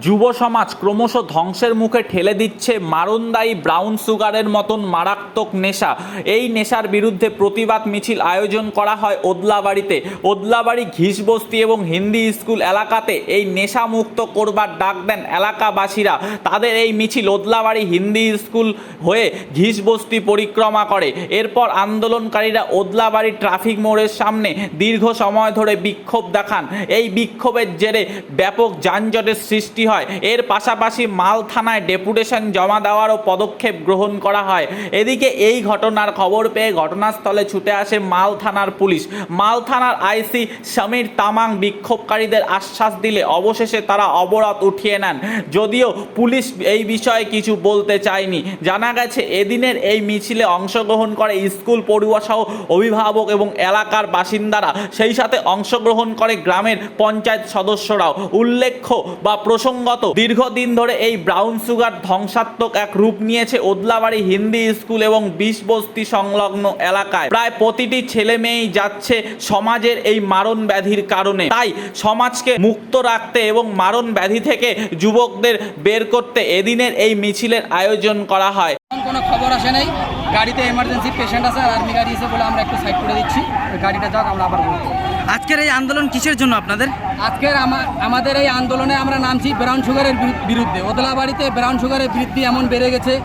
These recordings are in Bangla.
যুব সমাজ ক্রমশ ধ্বংসের মুখে ঠেলে দিচ্ছে মারণদায়ী ব্রাউন সুগারের মতন মারাত্মক নেশা। এই নেশার বিরুদ্ধে প্রতিবাদ মিছিল আয়োজন করা হয় ওদলাবাড়িতে। ওদলাবাড়ি ঘিসবস্তি এবং হিন্দি স্কুল এলাকাতে এই নেশা মুক্ত করবার ডাক দেন এলাকাবাসীরা। তাদের এই মিছিল ওদলাবাড়ি হিন্দি স্কুল হয়ে ঘিসবস্তি পরিক্রমা করে। এরপর আন্দোলনকারীরা ওদলাবাড়ি ট্রাফিক মোড়ের সামনে দীর্ঘ সময় ধরে বিক্ষোভ দেখান। এই বিক্ষোভের জেরে ব্যাপক যানজটের সৃষ্টি হয়? এর পাশাপাশি মাল থানায় ডেপুটেশন জমা দেওয়ারও পদক্ষেপ গ্রহণ করা হয়। এদিকে এই ঘটনার খবর পেয়ে ঘটনাস্থলে ছুটে আসে মাল থানার পুলিশ। মাল থানার আইসি সমীর তামাং বিক্ষোভকারীদের আশ্বাস দিলে অবশেষে তারা অবরোধ উঠিয়ে নেন। যদিও পুলিশ এই বিষয়ে কিছু বলতে চায়নি। জানা গেছে, এদিনের এই মিছিলে অংশগ্রহণ করে স্কুল পড়ুয়া সহ অভিভাবক এবং এলাকার বাসিন্দারা। সেই সাথে অংশগ্রহণ করে গ্রামের পঞ্চায়েত সদস্যরাও। উল্লেখ্য বা প্রসঙ্গত, দীর্ঘদিন ধরে এই ব্রাউন সুগার ধ্বংসাত্মক এক রূপ নিয়েছে ওদলাবাড়ি হিন্দি স্কুল এবং বিষ বস্তি সংলগ্ন এলাকায়। প্রায় প্রতিটি ছেলে মেয়েই যাচ্ছে সমাজের এই মারণ ব্যাধির কারণে। তাই সমাজকে মুক্ত রাখতে এবং মারণ ব্যাধি থেকে যুবকদের বের করতে এদিনের এই মিছিলের আয়োজন করা হয়। কোনো খবর আসে নাই। গাড়িতে এমার্জেন্সি পেশেন্ট আছে আর আর্মি গাড়ি এসে বলে আমরা একটু সাইড করে দিচ্ছি। ওই গাড়িটা যাক আমরা আবার বলব আজকের এই আন্দোলন কিসের জন্য আপনাদের? আজকের আমা- আমাদের এই আন্দোলনে আমরা নামছি ব্রাউন সুগারের বিরুদ্ধে ওদলা বাড়িতে ব্রাউন সুগারের বৃদ্ধি এমন বেড়ে গেছে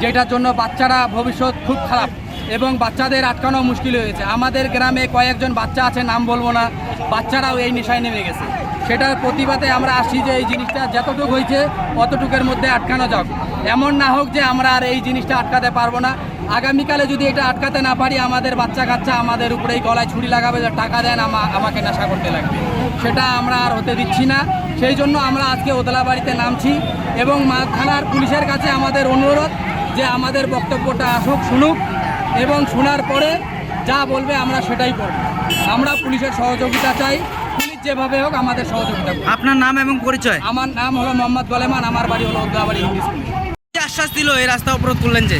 যেটার জন্য বাচ্চারা ভবিষ্যৎ খুব খারাপ এবং বাচ্চাদের আটকানো মুশকিল হয়ে গেছে। আমাদের গ্রামে কয়েকজন বাচ্চা আছে নাম বলব না। বাচ্চারাও এই নেশায় নেমে গেছে। সেটার প্রতিবাদে আমরা আসছি যে এই জিনিসটা যতটুকু হয়েছে অতটুকের মধ্যে আটকানো যাক। এমন না হোক যে আমরা আর এই জিনিসটা আটকাতে পারব না। আগামীকালে যদি এটা আটকাতে না পারি, আমাদের বাচ্চা কাচ্চা আমাদের উপরে এই গলায় ছুরি লাগাবে, যে টাকা দেন আমা- আমাকে নেশা করতে লাগবে। সেটা আমরা আর হতে দিচ্ছি না। সেই জন্য আমরা আজকে ওদলাবাড়িতে নামছি এবং মা থানার পুলিশের কাছে আমাদের অনুরোধ যে আমাদের বক্তব্যটা আসুক, শুনুক এবং শোনার পরে যা বলবে আমরা সেটাই করব। আমরা পুলিশের সহযোগিতা চাই। যেভাবে হোক আমাদের সহযোগিতা। আপনার নাম এবং পরিচয়? আমার নাম হলো মোহাম্মদ গলেমান আমার বাড়ি হলো ওদলাবাড়ি ইংলিশ কি আশ্বাস দিল এই রাস্তা অবরোধ করলেন যে?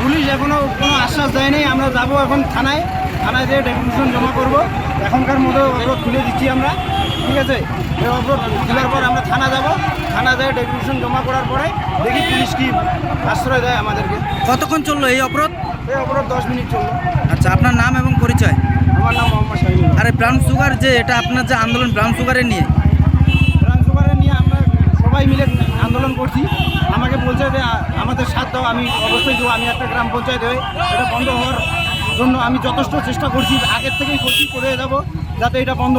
পুলিশ এখনও কোনো আশ্বাস দেয়নি আমরা যাব এখন থানায়। থানায় যেয়ে ডেপুটেশন জমা করব। এখনকার মতো অবরোধ খুলে দিচ্ছি আমরা ঠিক আছে? এই অবরোধ খোলার পর আমরা থানা যাব। থানা যেয়ে ডেপুটেশন জমা করার পরে দেখি পুলিশ কি আশ্রয় দেয় আমাদেরকে। কতক্ষণ চলল এই অবরোধ? এই অবরোধ দশ মিনিট চলল। আচ্ছা আপনার নাম এবং পরিচয়? আমার নাম মোহাম্মদ শাহিনুল আরে ব্রাউন সুগার যে, এটা আপনার যে আন্দোলন ব্রাউন সুগারের নিয়ে? ব্রাউন সুগারের নিয়ে আমরা সবাই মিলে আন্দোলন করছি। আমাকে বলছে যে আমাদের সাথ দাও, আমি অবশ্যই দেবো। আমি একটা গ্রাম পঞ্চায়েত হয়ে এটা বন্ধ হওয়ার জন্য আমি যথেষ্ট চেষ্টা করছি। আগের থেকেই করছি, করে যাব, যাতে এটা বন্ধ